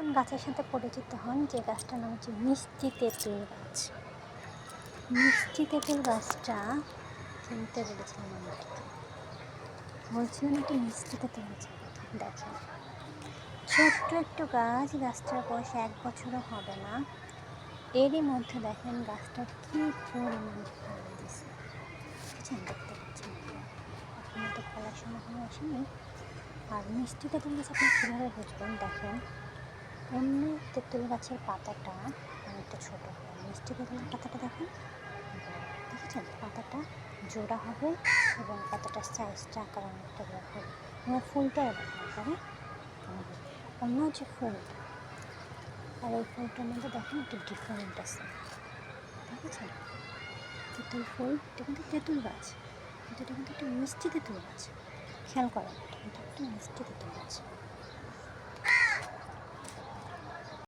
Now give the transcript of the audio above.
নতুন গাছের সাথে পরিচিত হন যে গাছটার নাম হচ্ছে মিষ্টি তেঁতুল গাছ। মিষ্টি তেঁতুল গাছটা কিনতে বলেছিলাম আমাকে বলছিলাম একটা মিষ্টি তেঁতুল কথা দেখেন। ছোট্ট একটু গাছ, গাছটার বয়স এক বছরও হবে না। এরই মধ্যে দেখেন গাছটার কী পরিমাণ ফল দিছে। বুঝছেন দেখতে পাচ্ছেন এখন তো ফলার সময় আসেনি। আর মিষ্টি তেঁতুল গাছ আপনি কীভাবে বুঝবেন? দেখেন। এমনি তেঁতুল গাছের পাতাটা অনেকটা ছোটো হয় মিষ্টি তেঁতুলের পাতাটা দেখেন। দেখেছেন? পাতাটা জোড়া হবে এবং পাতাটার সাইজটা আকার অনেকটা বড় হবে। এবং ফুলটাও দেখেন করে অন্য যে ফুলটা আর ওই ফুলটার মধ্যে দেখেন একটু ডিফারেন্ট আছে। দেখেছেন? তেঁতুল ফুল, এটা কিন্তু তেঁতুল গাছ। কিন্তু এটা কিন্তু একটা মিষ্টি তেঁতুল গাছ। খেয়াল করেন, এটা কিন্তু একটা মিষ্টি তেঁতুল গাছ।